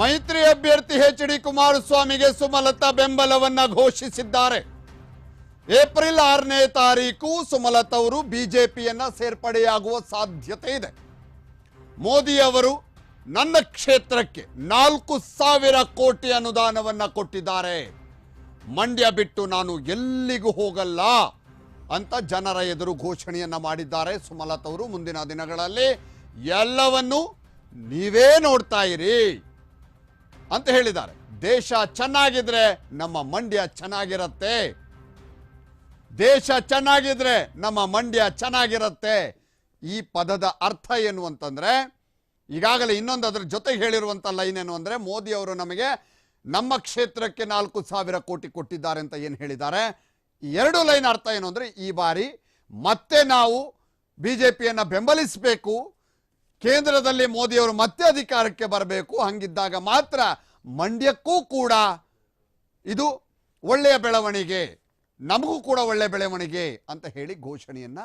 ಮೈತ್ರಿ ಅಭ್ಯರ್ಥಿ H D ಕುಮಾರಸ್ವಾಮಿಗೆ ಸುಮಲತಾ ಬೆಂಬಲವನ್ನ ಘೋಷಿಸಿದ್ದಾರೆ. ಏಪ್ರಿಲ್ ಆರನೇ ತಾರೀಕು ಸುಮಲತಾ ಅವರು ಬಿಜೆಪಿಯನ್ನ ಸೇರ್ಪಡೆಯಾಗುವ ಸಾಧ್ಯತೆ ಇದೆ. ಮೋದಿ ಅವರು ನನ್ನ ಕ್ಷೇತ್ರಕ್ಕೆ ನಾಲ್ಕು ಸಾವಿರ ಕೋಟಿ ಅನುದಾನವನ್ನ ಕೊಟ್ಟಿದ್ದಾರೆ. ಮಂಡ್ಯ ಬಿಟ್ಟು ನಾನು ಎಲ್ಲಿಗೂ ಹೋಗಲ್ಲ ಅಂತ ಜನರ ಎದುರು ಘೋಷಣೆಯನ್ನ ಮಾಡಿದ್ದಾರೆ ಸುಮಲತಾ ಅವರು ಮುಂದಿನ ದಿನಗಳಲ್ಲಿ. ಎಲ್ಲವನ್ನು ನೀವೇ ನೋಡ್ತಾ ಇರಿ. ಅಂತ ಹೇಳಿದ್ದಾರೆ. ದೇಶ ಚೆನ್ನಾಗಿದ್ರೆ ನಮ್ಮ ಮಂಡ್ಯ ಚೆನ್ನಾಗಿರತ್ತೆ. ದೇಶ ಚೆನ್ನಾಗಿದ್ರೆ ನಮ್ಮ ಮಂಡ್ಯ ಚೆನ್ನಾಗಿರತ್ತೆ. ಈ ಪದದ ಅರ್ಥ ಏನು ಅಂತಂದ್ರೆ, ಈಗಾಗಲೇ ಇನ್ನೊಂದು ಅದರ ಜೊತೆಗೆ ಹೇಳಿರುವಂಥ ಲೈನ್ ಏನು ಅಂದರೆ, ಮೋದಿ ಅವರು ನಮಗೆ ನಮ್ಮ ಕ್ಷೇತ್ರಕ್ಕೆ ನಾಲ್ಕು ಸಾವಿರ ಕೋಟಿ ಕೊಟ್ಟಿದ್ದಾರೆ ಅಂತ ಏನು ಹೇಳಿದ್ದಾರೆ. ಎರಡು ಲೈನ್ ಅರ್ಥ ಏನು ಅಂದರೆ, ಈ ಬಾರಿ ಮತ್ತೆ ನಾವು ಬಿ ಜೆ ಬೆಂಬಲಿಸಬೇಕು ಕೇಂದ್ರದಲ್ಲಿ ಮೋದಿಯವರು ಮತ್ತೆ ಅಧಿಕಾರಕ್ಕೆ ಬರಬೇಕು, ಹಂಗಿದ್ದಾಗ ಮಾತ್ರ ಮಂಡ್ಯಕ್ಕೂ ಕೂಡ ಇದು ಒಳ್ಳೆಯ ಬೆಳವಣಿಗೆ, ನಮಗೂ ಕೂಡ ಒಳ್ಳೆಯ ಬೆಳವಣಿಗೆ ಅಂತ ಹೇಳಿ ಘೋಷಣೆಯನ್ನ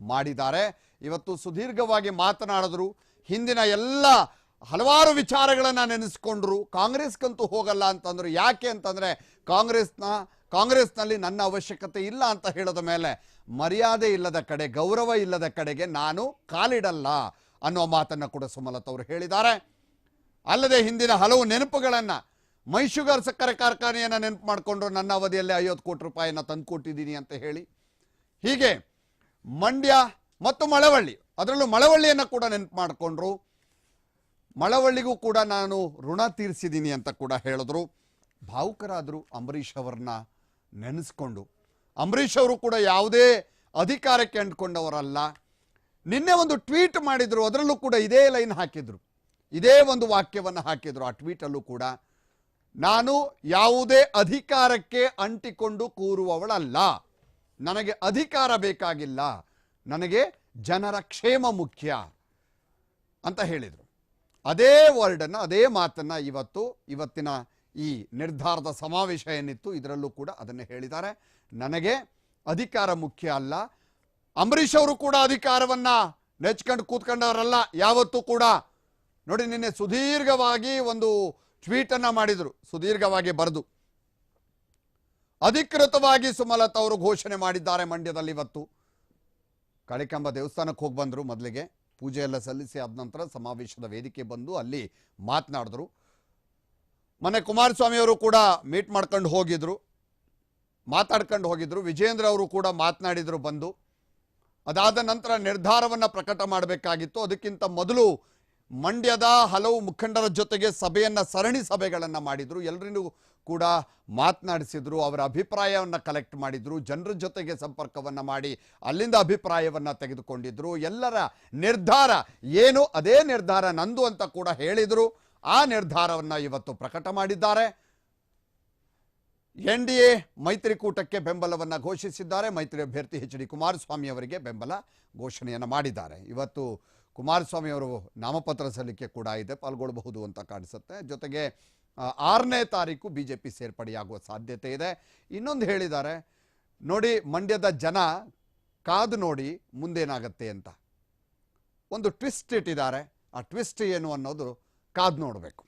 ಮಾಡಿದ್ದಾರೆ. ಇವತ್ತು ಸುದೀರ್ಘವಾಗಿ ಮಾತನಾಡಿದ್ರು, ಹಿಂದಿನ ಎಲ್ಲ ಹಲವಾರು ವಿಚಾರಗಳನ್ನು ನೆನೆಸ್ಕೊಂಡ್ರು, ಕಾಂಗ್ರೆಸ್ಗಂತೂ ಹೋಗಲ್ಲ ಅಂತಂದ್ರು. ಯಾಕೆ ಅಂತಂದ್ರೆ, ಕಾಂಗ್ರೆಸ್ನ, ಕಾಂಗ್ರೆಸ್ನಲ್ಲಿ ನನ್ನ ಅವಶ್ಯಕತೆ ಇಲ್ಲ ಅಂತ ಹೇಳದ ಮೇಲೆ ಮರ್ಯಾದೆ ಇಲ್ಲದ ಕಡೆ, ಗೌರವ ಇಲ್ಲದ ಕಡೆಗೆ ನಾನು ಕಾಲಿಡಲ್ಲ. ಅನ್ನೋ ಮಾತನ್ನ ಕೂಡ ಸುಮಲತಾ ಅವರು ಹೇಳಿದ್ದಾರೆ. ಅಲ್ಲದೆ ಹಿಂದಿನ ಹಲವು ನೆನಪುಗಳನ್ನು ಮೈಶುಗರ್ ಸಕ್ಕರೆ ಕಾರ್ಖಾನೆಯನ್ನು ನೆನಪು ಮಾಡಿಕೊಂಡ್ರು ನನ್ನ ಅವಧಿಯಲ್ಲಿ ಐವತ್ತು ಕೋಟಿ ರೂಪಾಯಿಯನ್ನು ತಂದು ಕೊಟ್ಟಿದ್ದೀನಿ ಅಂತ ಹೇಳಿ. ಹೀಗೆ ಮಂಡ್ಯ ಮತ್ತು ಮಳವಳ್ಳಿ, ಅದರಲ್ಲೂ ಮಳವಳ್ಳಿಯನ್ನು ಕೂಡ ನೆನಪು ಮಾಡಿಕೊಂಡ್ರು. ಮಳವಳ್ಳಿಗೂ ಕೂಡ ನಾನು ಋಣ ತೀರಿಸಿದ್ದೀನಿ ಅಂತ ಕೂಡ ಹೇಳಿದ್ರು. ಭಾವುಕರಾದರು ಅಂಬರೀಷ್ ಅವರನ್ನ ನೆನೆಸ್ಕೊಂಡು. ಅಂಬರೀಷ್ ಅವರು ಕೂಡ ಯಾವುದೇ ಅಧಿಕಾರಕ್ಕೆ ಅಂಟ್ಕೊಂಡವರಲ್ಲ. ನಿನ್ನೆ ಒಂದು ಟ್ವೀಟ್ ಮಾಡಿದ್ರು, ಅದರಲ್ಲೂ ಕೂಡ ಇದೇ ಲೈನ್ ಹಾಕಿದ್ರು. ಇದೇ ಒಂದು ವಾಕ್ಯವನ್ನು ಹಾಕಿದ್ರು. ಆ ಟ್ವೀಟಲ್ಲೂ ಕೂಡ, ನಾನು ಯಾವುದೇ ಅಧಿಕಾರಕ್ಕೆ ಅಂಟಿಕೊಂಡು ಕೂರುವವಳಲ್ಲ. ನನಗೆ ಅಧಿಕಾರ ಬೇಕಾಗಿಲ್ಲ. ನನಗೆ ಜನರ ಕ್ಷೇಮ ಮುಖ್ಯ ಅಂತ ಹೇಳಿದರು. ಅದೇ ವರ್ಡನ್ನು, ಅದೇ ಮಾತನ್ನು ಇವತ್ತು, ಇವತ್ತಿನ ಈ ನಿರ್ಧಾರದ ಸಮಾವೇಶ ಏನಿತ್ತು, ಇದರಲ್ಲೂ ಕೂಡ ಅದನ್ನು ಹೇಳಿದ್ದಾರೆ. ನನಗೆ ಅಧಿಕಾರ ಮುಖ್ಯ ಅಲ್ಲ. ಅಂಬರೀಷ್ ಅವರು ಕೂಡ ಅಧಿಕಾರವನ್ನ ನೆಚ್ಕೊಂಡು ಕೂತ್ಕೊಂಡವರಲ್ಲ, ಯಾವತ್ತೂ ಕೂಡ. ನೋಡಿ, ನಿನ್ನೆ ಸುದೀರ್ಘವಾಗಿ ಒಂದು ಟ್ವೀಟ್ ಅನ್ನ ಮಾಡಿದ್ರು, ಸುದೀರ್ಘವಾಗಿ ಬರೆದು. ಅಧಿಕೃತವಾಗಿ ಸುಮಲತಾ ಅವರು ಘೋಷಣೆ ಮಾಡಿದ್ದಾರೆ ಮಂಡ್ಯದಲ್ಲಿ ಇವತ್ತು. ಕಳಿಕಂಬ ದೇವಸ್ಥಾನಕ್ಕೆ ಹೋಗಿ ಬಂದರು ಮೊದಲಿಗೆ. ಪೂಜೆ ಎಲ್ಲ ಸಲ್ಲಿಸಿ ಆದ ನಂತರ ಸಮಾವೇಶದ ವೇದಿಕೆ ಬಂದು ಅಲ್ಲಿ ಮಾತನಾಡಿದ್ರು. ಮೊನ್ನೆ ಕುಮಾರಸ್ವಾಮಿ ಅವರು ಕೂಡ ಮೀಟ್ ಮಾಡ್ಕೊಂಡು ಹೋಗಿದ್ರು. ಮಾತಾಡ್ಕೊಂಡು ಹೋಗಿದ್ರು. ವಿಜೇಂದ್ರ ಅವರು ಕೂಡ ಮಾತನಾಡಿದ್ರು ಬಂದು. ಅದಾದ ನಂತರ ನಿರ್ಧಾರವನ್ನು ಪ್ರಕಟ ಮಾಡಬೇಕಾಗಿತ್ತು. ಅದಕ್ಕಿಂತ ಮೊದಲು ಮಂಡ್ಯದ ಹಲವು ಮುಖಂಡರ ಜೊತೆಗೆ ಸಭೆಯನ್ನು, ಸರಣಿ ಸಭೆಗಳನ್ನು ಮಾಡಿದ್ರು. ಎಲ್ಲರಿಗೂ ಕೂಡ ಮಾತನಾಡಿಸಿದ್ರು, ಅವರ ಅಭಿಪ್ರಾಯವನ್ನು ಕಲೆಕ್ಟ್ ಮಾಡಿದ್ರು, ಜನರ ಜೊತೆಗೆ ಸಂಪರ್ಕವನ್ನು ಮಾಡಿ ಅಲ್ಲಿಂದ ಅಭಿಪ್ರಾಯವನ್ನು ತೆಗೆದುಕೊಂಡಿದ್ದರು ಎಲ್ಲರ ನಿರ್ಧಾರ ಏನು, ಅದೇ ನಿರ್ಧಾರ ನಂದು ಅಂತ ಕೂಡ ಹೇಳಿದರು. ಆ ನಿರ್ಧಾರವನ್ನು ಇವತ್ತು ಪ್ರಕಟ ಮಾಡಿದ್ದಾರೆ. ಎನ್ ಡಿ ಎ ಮೈತ್ರಿಕೂಟಕ್ಕೆ ಬೆಂಬಲವನ್ನು ಘೋಷಿಸಿದ್ದಾರೆ. ಮೈತ್ರಿ ಅಭ್ಯರ್ಥಿ ಎಚ್ ಡಿ ಕುಮಾರಸ್ವಾಮಿ ಅವರಿಗೆ ಬೆಂಬಲ ಘೋಷಣೆಯನ್ನು ಮಾಡಿದ್ದಾರೆ. ಇವತ್ತು ಕುಮಾರಸ್ವಾಮಿ ಅವರು ನಾಮಪತ್ರ ಸಲ್ಲಿಕೆ ಕೂಡ ಇದೆ, ಪಾಲ್ಗೊಳ್ಳಬಹುದು ಅಂತ ಕಾಣಿಸುತ್ತೆ. ಜೊತೆಗೆ ಆರನೇ ತಾರೀಕು ಬಿ ಜೆ ಪಿ ಸೇರ್ಪಡೆಯಾಗುವ ಸಾಧ್ಯತೆ ಇದೆ. ಇನ್ನೊಂದು ಹೇಳಿದ್ದಾರೆ, ನೋಡಿ ಮಂಡ್ಯದ ಜನ ಕಾದು ನೋಡಿ ಮುಂದೇನಾಗತ್ತೆ ಅಂತ. ಒಂದು ಟ್ವಿಸ್ಟ್ ಇಟ್ಟಿದ್ದಾರೆ. ಆ ಟ್ವಿಸ್ಟ್ ಏನು ಅನ್ನೋದು ಕಾದು ನೋಡಬೇಕು.